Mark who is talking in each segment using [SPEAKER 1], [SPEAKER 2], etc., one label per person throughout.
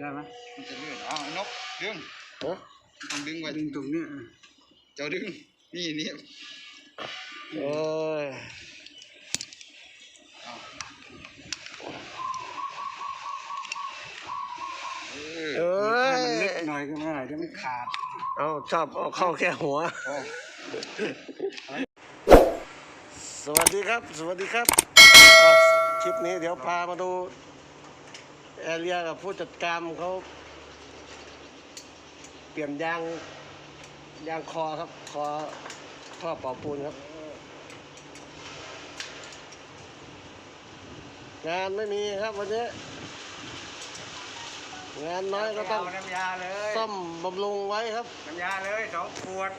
[SPEAKER 1] ได้ไหม
[SPEAKER 2] มันจะเลื่อนอ๋อนกดึง
[SPEAKER 3] ฮะ
[SPEAKER 2] ต้องดึงไว้
[SPEAKER 1] ดึงตรงเนี้ย
[SPEAKER 2] เจ้าดึง นี่นี่
[SPEAKER 3] เอ้ย
[SPEAKER 2] เอาเออ
[SPEAKER 3] เอ้
[SPEAKER 1] มัน
[SPEAKER 3] ย
[SPEAKER 1] เล็กหน่อยก็ไม่ได้เดี๋ยวมันขาด
[SPEAKER 3] เอาชอบเอาเข้าแค่หัว
[SPEAKER 2] โอ้
[SPEAKER 3] สวัสดีครับ สวัสดีครับอะคลิปนี้เดี๋ยวพามาดู แอเรียกับผู้จัดการเขาเปลี่ยนยางยางคอครับ คอท่อเป่าปูนครับ งานไม่มีครับวันนี้ งานน้อยก็ต้อง
[SPEAKER 1] เาน้ำยาเลย
[SPEAKER 3] ซ่อมบำรุงไว้ครับ
[SPEAKER 1] น้ำยาเลยสองขวด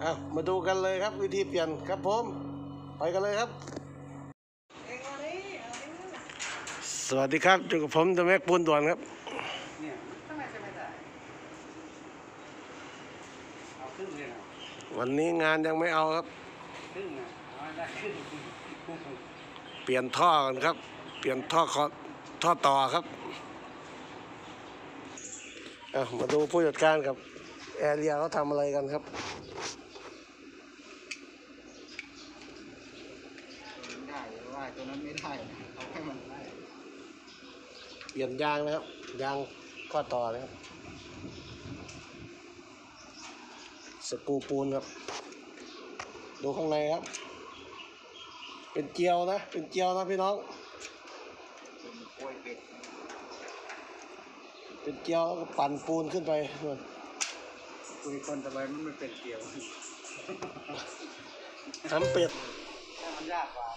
[SPEAKER 3] เอามาดูกันเลยครับวิธีเปลี่ยนครับผม ไปกันเลยครับ สวัสดีครับอยู่กับผมจะแม็กปูนด่วนครับวันนี้งานยังไม่เอาครับ
[SPEAKER 1] เป
[SPEAKER 3] ลี่ยนท่อกันครับ เปลี่ยนท่อคอท่อต่อครับเอามาดูผู้จัดการกับแอเรียเขาทำอะไรกันครับ
[SPEAKER 2] ได้หรือว่าตัวนั้นไม่ได้เอาให้มันได้
[SPEAKER 3] เปลี่ยนยางนะครับ ยางข้อต่อนะครับสกรูปูนครับ ดูข้างในครับ เป็นเกลียวนะ เป็นเกลียวนะพี่น้อง
[SPEAKER 2] เป็นกล้วยเป็ด
[SPEAKER 3] เป็นเกลียวแล้วก็ปั่นปูนขึ้นไปนู่น
[SPEAKER 1] คุยคนทำไมมันไม่เป็นเกี่ยว
[SPEAKER 3] ทำเป็ด
[SPEAKER 1] ถ้ามันยากกว่า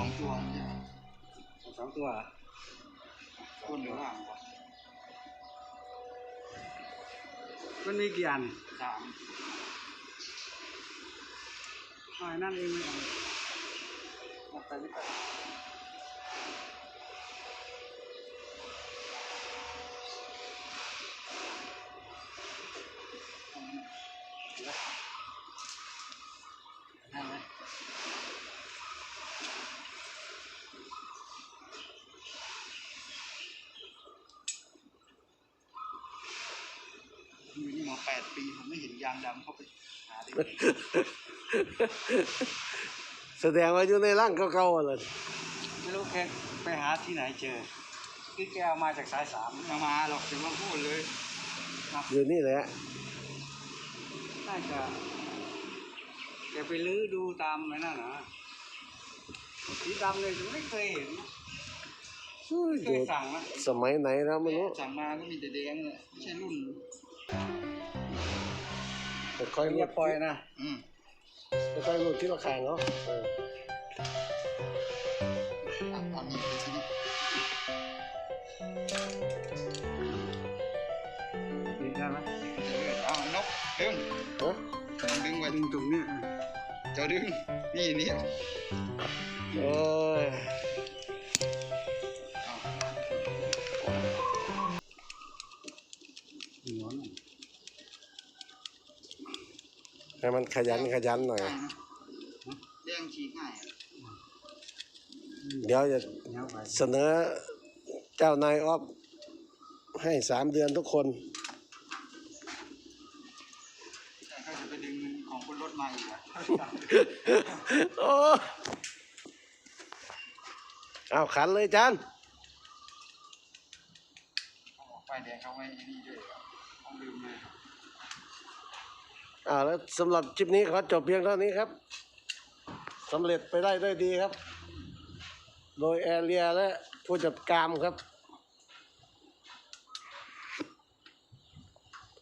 [SPEAKER 2] องตัวใช่ไหม
[SPEAKER 1] สองตัวเหรอบ
[SPEAKER 2] นหรือล่างวะ
[SPEAKER 1] มันมีกี่อัน
[SPEAKER 2] สาม
[SPEAKER 1] อ๋อนั่นเองไม่เอา
[SPEAKER 2] นับไปไม่ไป อยู่นี่มาแปดปีผมไม่เห็นยางดำเข้าไปหาเลย
[SPEAKER 3] แสดงว่าอยู่ในร่างเก่าๆเลย
[SPEAKER 1] ไม่รู้แกไปหาที่ไหนเจอคือแกเอามาจากสายสาม
[SPEAKER 2] มามาหรอกจะมาพูดเลย
[SPEAKER 3] อยู่นี่แหละ
[SPEAKER 1] น่าจะแกไปลื้อดูตามไอ้นั่นนะสีดำเลยไม่เคยเห็น
[SPEAKER 3] อุ้ย
[SPEAKER 1] เค
[SPEAKER 3] ดู
[SPEAKER 1] ยสั่งนะ
[SPEAKER 3] สมัยไหนแล้วไม่รู้
[SPEAKER 2] สั่งมาก็มีแต่แดงเนี่ยไม่ใช่รุ่น
[SPEAKER 3] แต่ ค่อย
[SPEAKER 1] อ
[SPEAKER 3] รู
[SPEAKER 1] ย่า
[SPEAKER 3] ด
[SPEAKER 1] ปล่อยนะ
[SPEAKER 2] อืม
[SPEAKER 3] ค่อยรูดที่ระคางเนาะเออ
[SPEAKER 2] อะเอามีดไปทีนี้
[SPEAKER 1] ดีได้ไหม
[SPEAKER 2] มันจะเลื่อนอ๋อนกดึง
[SPEAKER 3] ฮะ
[SPEAKER 2] ดึงไว้
[SPEAKER 1] ดึงตรงเนี้ย
[SPEAKER 2] เเจ้าดึงนี่นี่
[SPEAKER 3] เอ้ย ให้มันขยันขยันหน่อย
[SPEAKER 2] ง่ายนะแดงฉีกง่ายอะ
[SPEAKER 3] เดี๋ยวจะ
[SPEAKER 1] เนี้ยไป
[SPEAKER 3] เสนอเจ้านายออฟให้สามเดือนทุกคน
[SPEAKER 2] แต่ก็จะไปดึงเงินของคนรถมาอีกอะ
[SPEAKER 3] โอ้เอาขันเลยจาน
[SPEAKER 2] เขาบอกไฟแดงเขาไม่ไอ้นี่ด้วยอะต้องลืมเลย
[SPEAKER 3] อ่าแล้วสำหรับคลิปนี้ขอจบเพียงเท่านี้ครับสำเร็จไปได้ด้วยดีครับ โดยแอเรียและผู้จัดการครับ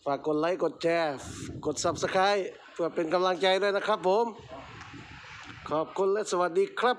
[SPEAKER 3] ฝากกดไลค์ กดแชร์ กด Subscribe เพื่อเป็นกำลังใจด้วยนะครับผม ขอบคุณและสวัสดีครับ